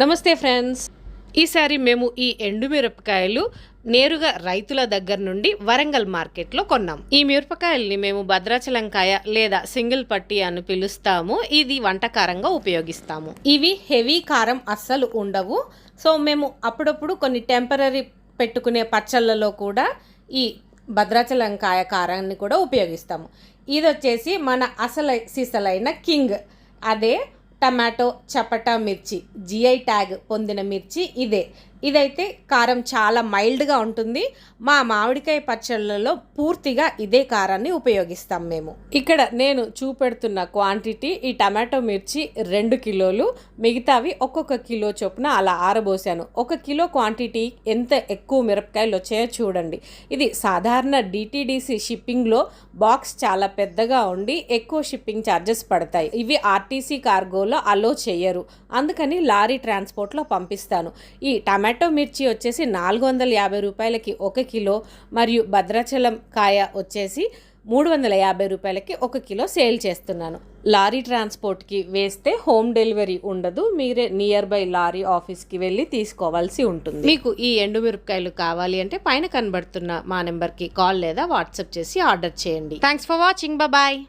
నమస్తే ఫ్రెండ్స్. ఈసారి మేము ఈ ఎండుమిరపకాయలు నేరుగా రైతుల దగ్గర నుండి వరంగల్ మార్కెట్లో కొన్నాం. ఈ మిరపకాయల్ని మేము భద్రాచలంకాయ లేదా సింగిల్ పట్టి అని పిలుస్తాము. ఇది వంటకారంగా ఉపయోగిస్తాము. ఇవి హెవీ కారం అస్సలు ఉండవు. సో మేము అప్పుడప్పుడు కొన్ని టెంపరీ పెట్టుకునే పచ్చళ్ళలో కూడా ఈ భద్రాచలంకాయ కారాన్ని కూడా ఉపయోగిస్తాము. ఇది వచ్చేసి మన అసలు సిసలైన కింగ్. అదే టమాటో చపటా మిర్చి జిఐ ట్యాగ్ పొందిన మిర్చి ఇదే. ఇదైతే కారం చాలా మైల్డ్గా ఉంటుంది. మా మామిడికాయ పచ్చళ్ళలో పూర్తిగా ఇదే కారాన్ని ఉపయోగిస్తాం మేము. ఇక్కడ నేను చూపెడుతున్న క్వాంటిటీ ఈ టమాటో మిర్చి రెండు కిలోలు మిగతావి ఒక్కొక్క కిలో చొప్పున అలా ఆరబోసాను. ఒక కిలో క్వాంటిటీ ఎంత ఎక్కువ మిరపకాయలు వచ్చాయో చూడండి. ఇది సాధారణ డిటీడీసీ షిప్పింగ్లో బాక్స్ చాలా పెద్దగా ఉండి ఎక్కువ షిప్పింగ్ ఛార్జెస్ పడతాయి. ఇవి ఆర్టీసీ కార్గోలో అలో చేయరు అందుకని లారీ ట్రాన్స్పోర్ట్లో పంపిస్తాను. ఈ టమాటో మిర్చి వచ్చేసి నాలుగు వందల యాభై రూపాయలకి ఒక కిలో మరియు భద్రాచలం కాయ వచ్చేసి మూడు వందల యాభై రూపాయలకి ఒక కిలో సేల్ చేస్తున్నాను. లారీ ట్రాన్స్పోర్ట్కి వేస్తే హోమ్ డెలివరీ ఉండదు. మీరే నియర్ బై లారీ ఆఫీస్కి వెళ్ళి తీసుకోవాల్సి ఉంటుంది. మీకు ఈ ఎండుమిరపకాయలు కావాలి అంటే పైన కనబడుతున్న మా నెంబర్కి కాల్ లేదా వాట్సాప్ చేసి ఆర్డర్ చేయండి. Thanks for watching. బాయ్